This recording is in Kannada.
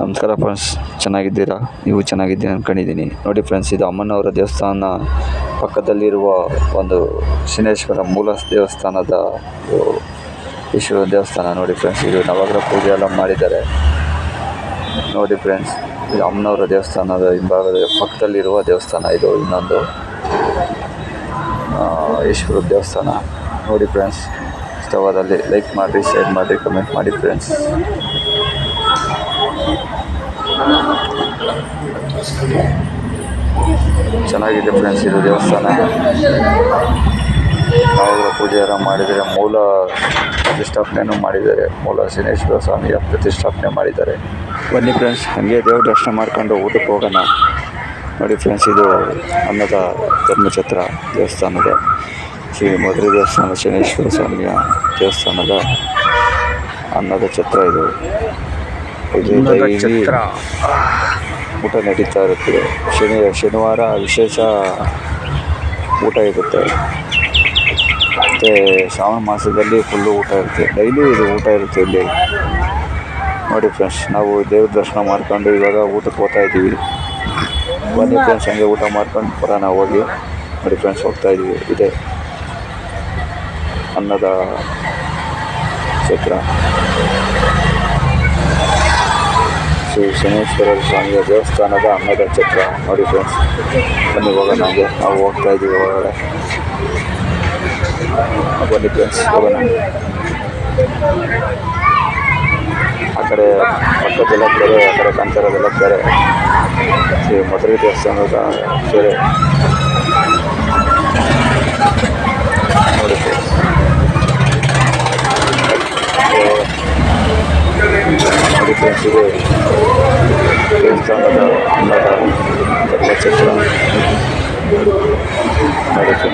ನಮಸ್ಕಾರ ಫ್ರೆಂಡ್ಸ್ ಚೆನ್ನಾಗಿದ್ದೀರಾ? ನೀವು ಚೆನ್ನಾಗಿದ್ದೀರಾ ಅಂದ್ಕೊಂಡಿದ್ದೀನಿ ನೋಡಿ ಫ್ರೆಂಡ್ಸ್ ಇದು ಅಮ್ಮನವರ ದೇವಸ್ಥಾನ. ಪಕ್ಕದಲ್ಲಿರುವ ಒಂದು ಶನೇಶ್ವರ ಮೂಲ ದೇವಸ್ಥಾನದ ಈಶ್ವರ ದೇವಸ್ಥಾನ. ನೋಡಿ ಫ್ರೆಂಡ್ಸ್ ಇದು ನವಗ್ರಹ ಪೂಜೆ ಎಲ್ಲ ಮಾಡಿದ್ದಾರೆ. ನೋಡಿ ಫ್ರೆಂಡ್ಸ್ ಇದು ಅಮ್ಮನವರ ದೇವಸ್ಥಾನದ ಹಿಂಭಾಗದ ಪಕ್ಕದಲ್ಲಿರುವ ದೇವಸ್ಥಾನ ಇದು. ಇನ್ನೊಂದು ಈಶ್ವರ ದೇವಸ್ಥಾನ. ನೋಡಿ ಫ್ರೆಂಡ್ಸ್ ಇಷ್ಟವಾದಲ್ಲಿ ಲೈಕ್ ಮಾಡಿರಿ ಶೇರ್ ಮಾಡಿರಿ ಕಮೆಂಟ್ ಮಾಡಿ ಫ್ರೆಂಡ್ಸ್ ಚೆನ್ನಾಗಿದೆ ಫ್ರೆಂಡ್ಸ್ ಇದು ದೇವಸ್ಥಾನ. ನವಗ್ರಹ ಪೂಜೆ ಎಲ್ಲ ಮಾಡಿದರೆ ಮೂಲ ಪ್ರತಿಷ್ಠಾಪನೆಯನ್ನು ಮಾಡಿದ್ದಾರೆ. ಮೂಲ ಶನೇಶ್ವರ ಸ್ವಾಮಿಯ ಪ್ರತಿಷ್ಠಾಪನೆ ಮಾಡಿದ್ದಾರೆ. ಬನ್ನಿ ಫ್ರೆಂಡ್ಸ್ ಹಾಗೆ ದೇವ್ರ ದರ್ಶನ ಮಾಡ್ಕೊಂಡು ಊಟಕ್ಕೆ ಹೋಗೋಣ. ನೋಡಿ ಫ್ರೆಂಡ್ಸ್ ಇದು ಅನ್ನದ ಧರ್ಮಛತ್ರ ದೇವಸ್ಥಾನದ ಶ್ರೀ ಮಧುರೆ ದೇವಸ್ಥಾನ ಶನೇಶ್ವರ ಸ್ವಾಮಿಯ ದೇವಸ್ಥಾನದ ಅನ್ನದ ಛತ್ರ ಇದು. ಇದು ಡೈಲಿ ಊಟ ನಡೀತಾ ಇರುತ್ತೆ. ಶನಿ ಶನಿವಾರ ವಿಶೇಷ ಊಟ ಇರುತ್ತೆ. ಮತ್ತು ಶ್ರಾವಣ ಮಾಸದಲ್ಲಿ ಫುಲ್ಲು ಊಟ ಇರುತ್ತೆ. ಡೈಲಿ ಇದು ಊಟ ಇರುತ್ತೆ ಇಲ್ಲಿ. ನೋಡಿ ಫ್ರೆಂಡ್ಸ್ ನಾವು ದೇವ್ರ ದರ್ಶನ ಮಾಡ್ಕೊಂಡು ಇವಾಗ ಊಟಕ್ಕೆ ಹೋಗ್ತಾ ಇದ್ದೀವಿ. ಬನ್ನಿ ಫ್ರೆಂಡ್ಸ್ ಹಂಗೆ ಊಟ ಮಾಡ್ಕೊಂಡು ಬರೋಣ ಹೋಗಿ. ನೋಡಿ ಫ್ರೆಂಡ್ಸ್ ಹೋಗ್ತಾ ಇದ್ದೀವಿ. ಇದೆ. ಅನ್ನದ ಛತ್ರ ಶ್ರೀ ಶನೇಶ್ವರ ಸ್ವಾಮಿಯ ದೇವಸ್ಥಾನದ ಅನ್ನದ ಛತ್ರ ನೋಡಿ ಫ್ರೆಂಡ್ಸ್ ಬನ್ನಿ ಹೋಗೋಣ ಹಂಗೆ. ನಾವು ಹೋಗ್ತಾ ಇದ್ದೀವಿ ಒಳಗಡೆ. ಬನ್ನಿ ಫ್ರೆಂಡ್ಸ್ ಹೋಗೋಣ. ಆ ಕಡೆ ಪಕ್ಕದೆಲ್ಲ ಕೆರೆ, ಆ ಕಡೆ ಕಾಣ್ತಿರೋದೆಲ್ಲ ಕೆರೆ. ಶ್ರೀ ಮಧುರೈ ದೇವಸ್ಥಾನದ ಕೆರೆ. ನೋಡಿ ಫ್ರೆಂಡ್ಸ್ ಇದು ದೇವಸ್ಥಾನದ ಅನ್ನದ ಛತ್ರ ನೋಡಿ ಫ್ರೆಂಡ್ಸ್